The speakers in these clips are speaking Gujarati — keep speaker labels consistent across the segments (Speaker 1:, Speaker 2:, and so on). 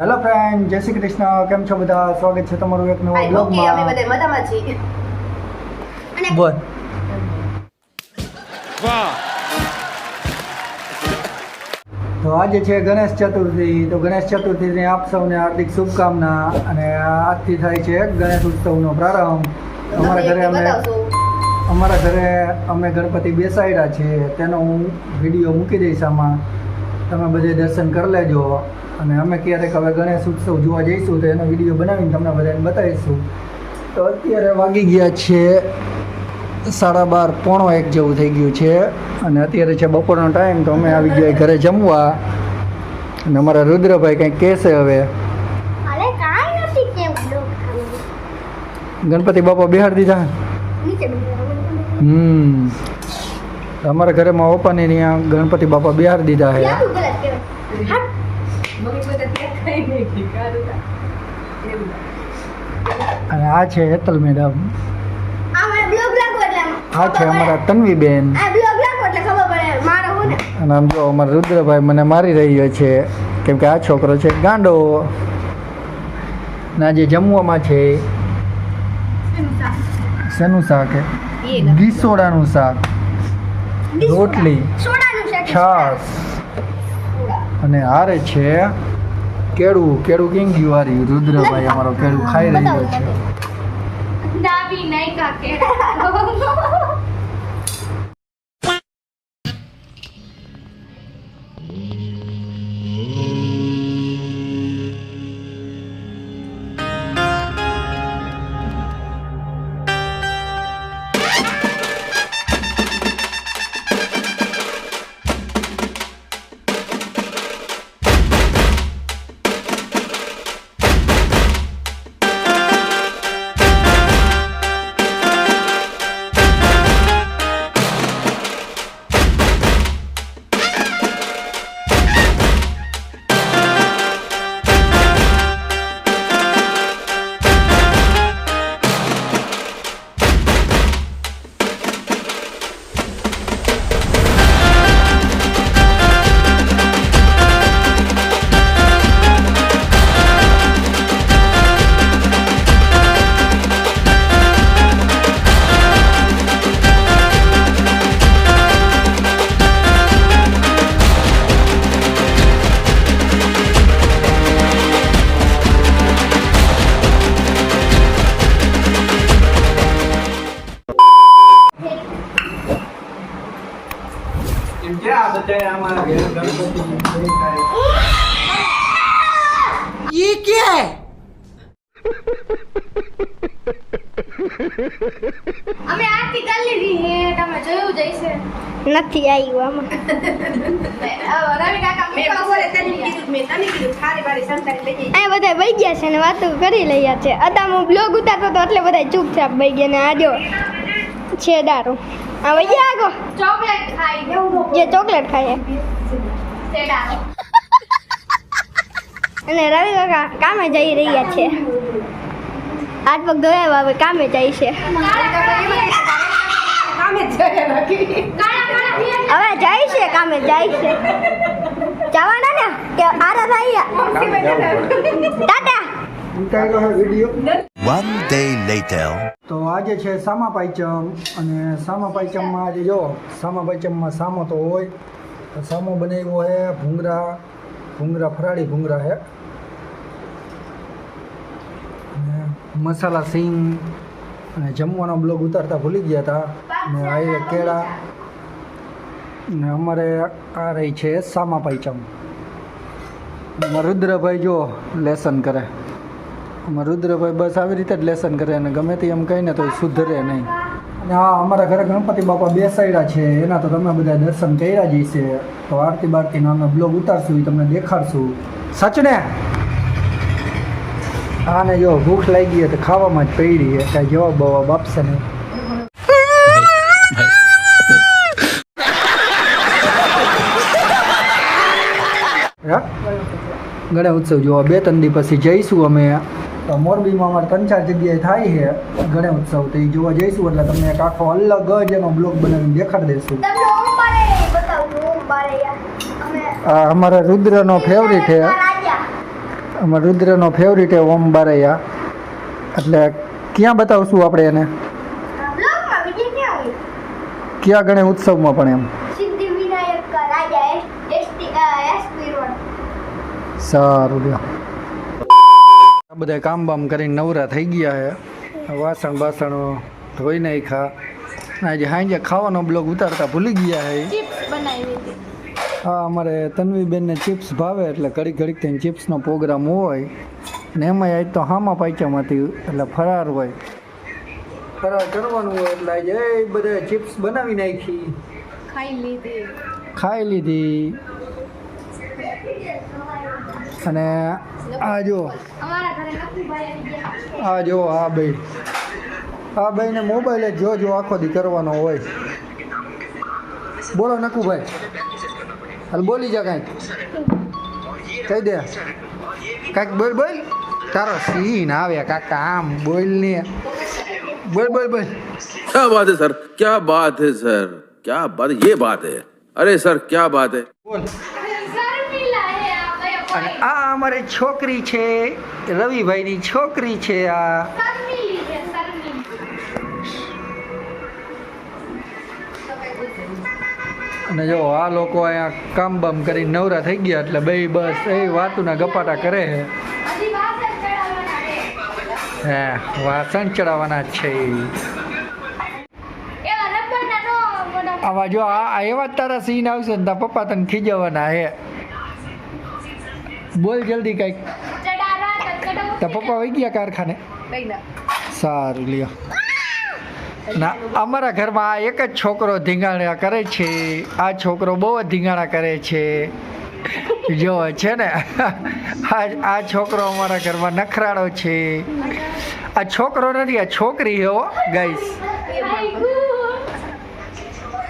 Speaker 1: હેલો ફ્રેન્ડ જય શ્રી કૃષ્ણ. કેમ છો બધા? સ્વાગત છે તમારું એક નવો
Speaker 2: ઓકે અમે બધા મજામાં છીએ.
Speaker 1: બોલ. તો આજે છે ગણેશ ચતુર્થી. તો ગણેશ ચતુર્થીની આપ સૌને હાર્દિક શુભકામના અને આજથી થાય છે ગણેશ ઉત્સવનો પ્રારંભ. અમારા ઘરે અમે અમારા ઘરે અમે ગણપતિ બેસાડ્યા છે. તેનો હું વીડિયો મૂકી દઈશ આમાં. તમે બધે દર્શન કરી લેજો. અને અમે ક્યારેક હવે ગણેશ ઉત્સવ જોવા જઈશું તો એનો વીડિયો બનાવીને તમને બધાને બતાવીશું. તો અત્યારે વાગી ગયા છે સાડા બાર પોણો એક જેવું થઈ ગયું છે. અને અત્યારે છે બપોરનો ટાઈમ તો અમે આવી ગયા ઘરે જમવા. અને અમારા રુદ્રભાઈ કંઈક કહેશે હવે. ગણપતિ બાપા બિહાર દીધા? હમ. અમારા ઘરે માં પપ્પાની ત્યાં ગણપતિ બાપા બિહાર દીધા છે. અને આ છે હેતલ મેડમ.
Speaker 3: આ
Speaker 1: છે અમારા
Speaker 3: તન્વી
Speaker 1: તન્વીબેન.
Speaker 3: આ બ્લોગ લાગો એટલે ખબર પડે. મારો હું ને?
Speaker 1: અને આમ જો અમારા રુદ્રભાઈ મને મારી રહ્યો છે. કેમ કે આ છોકરો છે ગાંડો. ના જે જમવામાં છે શેનું શાક ગીસોડાનું શાક. રોટલી. છાશ. અને હારે છે કેળું કેળું કેમ ગયું રુદ્રભાઈ અમારો કેળું ખાઈ રહ્યો છે.
Speaker 3: દાબી નહીં કાકે અમે આરતી કરી લીધી હે તમે જોયું જઈશે નથી આવ્યું આમાં
Speaker 2: રવિ કાકા મેં બપોરે તને કીધું મેં તને કીધું ખારી બારી સંતાઈ લઈ જઈ
Speaker 3: આ બધા વઈ ગયા છે ને વાતો કરી રહ્યા છે અતા હું બ્લોગ ઉતારતો તો એટલે બધા ચૂપચાપ વઈ ગયા ને આજો જો વહી ગયા આગો. ચોકલેટ ખાઈ જે ચોકલેટ ખાય અને રવિ કાકા કામે જઈ રહ્યા છે. હાથ પગ ધોયા હવે કામે જાય છે.
Speaker 2: જ
Speaker 3: હવે જાય છે કામે જાય છે. જવાના ને? કે આરા થાય ટાટા.
Speaker 4: One day later.
Speaker 1: તો આજે છે સામા પાંચમ અને સામા પાંચમમાં આજે જો, સામા પાંચમમાં સામો તો હોય, તો સામો બનાવ્યો છે ભૂંગરા ભૂંગરા ફરાળી ભૂંગરા છે અને મસાલા સિંગ અને જમવાનો બ્લોગ ઉતારતા ભૂલી ગયા હતા અને આ કેળા. ને અમારે આ રહી છે સામા એમાં રુદ્રભાઈ જો લેસન કરે. રુદ્રભાઈ બસ આવી રીતે જ લેસન કરે અને ગમે તે એમ કહીને તો સુધરે નહીં. હા, અમારા ઘરે ગણપતિ બાપા બેસાડ્યા છે. એના તો તમે બધા દર્શન કર્યા જ છે તો આરતી બારતી અમે બ્લોગ ઉતારશું, એ તમને દેખાડશું. સચ ને આને જો ભૂખ લાગી તો ખાવામાં જ પડી છે. કાંઈ જવાબ બવાબ આપશે નહીં. ગણેશ ઉત્સવ જોવા, બે ત્રણ દી પછી જઈશું અમે. તો મોરબીમાં અમારે ત્રણ ચાર જગ્યાએ થાય છે ગણેશ ઉત્સવ તો એ જોવા જઈશું. એટલે તમને એક આખો અલગ જ એનો બ્લોગ બનાવીને દેખાડી દઈશું. અમારા રુદ્રનો ફેવરિટ છે. અમારા રુદ્રનો ફેવરિટ છે ઓમ બારૈયા એટલે ક્યાં બતાવશું આપણે એને?
Speaker 3: ક્યાં
Speaker 1: ગણે ઉત્સવમાં પણ એમ? સારું આ બધા કામ બામ કરીને નવરા થઈ ગયા છે વાસણ બાસણો ધોઈ નાખ્યા. આજે સાંજે ખાવાનો બ્લોગ ઉતારતા ભૂલી ગયા છે હા અમારે તન્વીબેનને ચિપ્સ ભાવે એટલે ઘડીક ઘડીક થઈને ચિપ્સનો પ્રોગ્રામ હોય. ને એમાંય આજ તો હામા પાયચામાંથી એટલે ફરાર હોય. ફરાર કરવાનું હોય એટલે આજે એ બધા ચિપ્સ બનાવી નાખી.
Speaker 2: ખાઈ લીધી.
Speaker 1: ખાઈ લીધી. અને આ જો
Speaker 3: અમારા ઘરે નકુભાઈ આવી ગયા
Speaker 1: આ જો આ ભાઈ આ ભાઈને મોબાઈલ જ જો જો આખો દી કરવાનો હોય બોલો નકુભાઈ હાલ બોલી જા કાંઈક કહી દે કાંઈક બોલ બોલ તારો સીન આવે કાકા આમ બોલ ને બોલ બોલ બોલ
Speaker 4: क्या बात है सर क्या बात है सर क्या बात ये बात है अरे सर क्या बात है
Speaker 1: બોલ
Speaker 3: શર્મિલા હે આ કયો
Speaker 1: અને આ અમારી છોકરી છે રવિભાઈની છોકરી છે આ.
Speaker 3: શર્મિલી છે શર્મિલી
Speaker 1: અને જો આ લોકો અહીંયા કામ બામ કરી નવરા થઈ ગયા એટલે બે બસ એ વાતુના ગપાટા કરે છે. હે વાસણ ચડાવવાના છે. આવા જો આ એવા જ તારા સીન આવશે ને તારા પપ્પા તને ખીજવાના હે બોલ જલ્દી કંઈક. તો પપ્પા વહી ગયા કારખાને? સારું લ્યો. ના અમારા ઘરમાં આ એક જ છોકરો ધીંગાણા કરે છે. આ છોકરો બહુ જ ધીંગાણા કરે છે. જો છે ને આ આ છોકરો અમારા ઘરમાં નખરાળો છે. આ છોકરો નથી આ છોકરી હો ગઈશ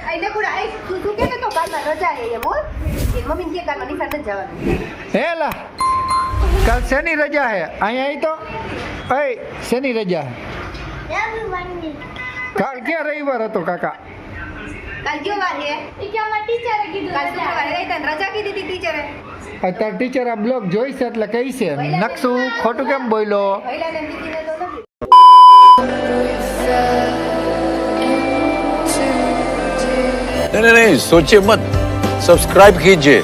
Speaker 2: આઈ દેખુડા આઈ તું તું કે તો કાલમાં રજા હે બોલ. એ મમ્મી કે કાલમાં નિશાળ નથી જવાનું.
Speaker 1: હે લા કાલ શેની રજા હે? અહીંયા તો? એ શેની રજા હે? કાલ ક્યાં રવિવાર હતો કાકા?
Speaker 2: કાલ કયો વાર હે?
Speaker 3: ઈ કે અમારા ટીચરે કીધું
Speaker 2: કાલ શુક્રવારે ગઈ તને રજા કીધી હતી ટીચરે.
Speaker 1: અત્યારે ટીચર આ બ્લોગ જોઈશે એટલે કહીશે નકશું ખોટું કેમ બોલ્યો?
Speaker 2: નહીં ને દીદીને તો
Speaker 4: सब्सक्राइब कीजिए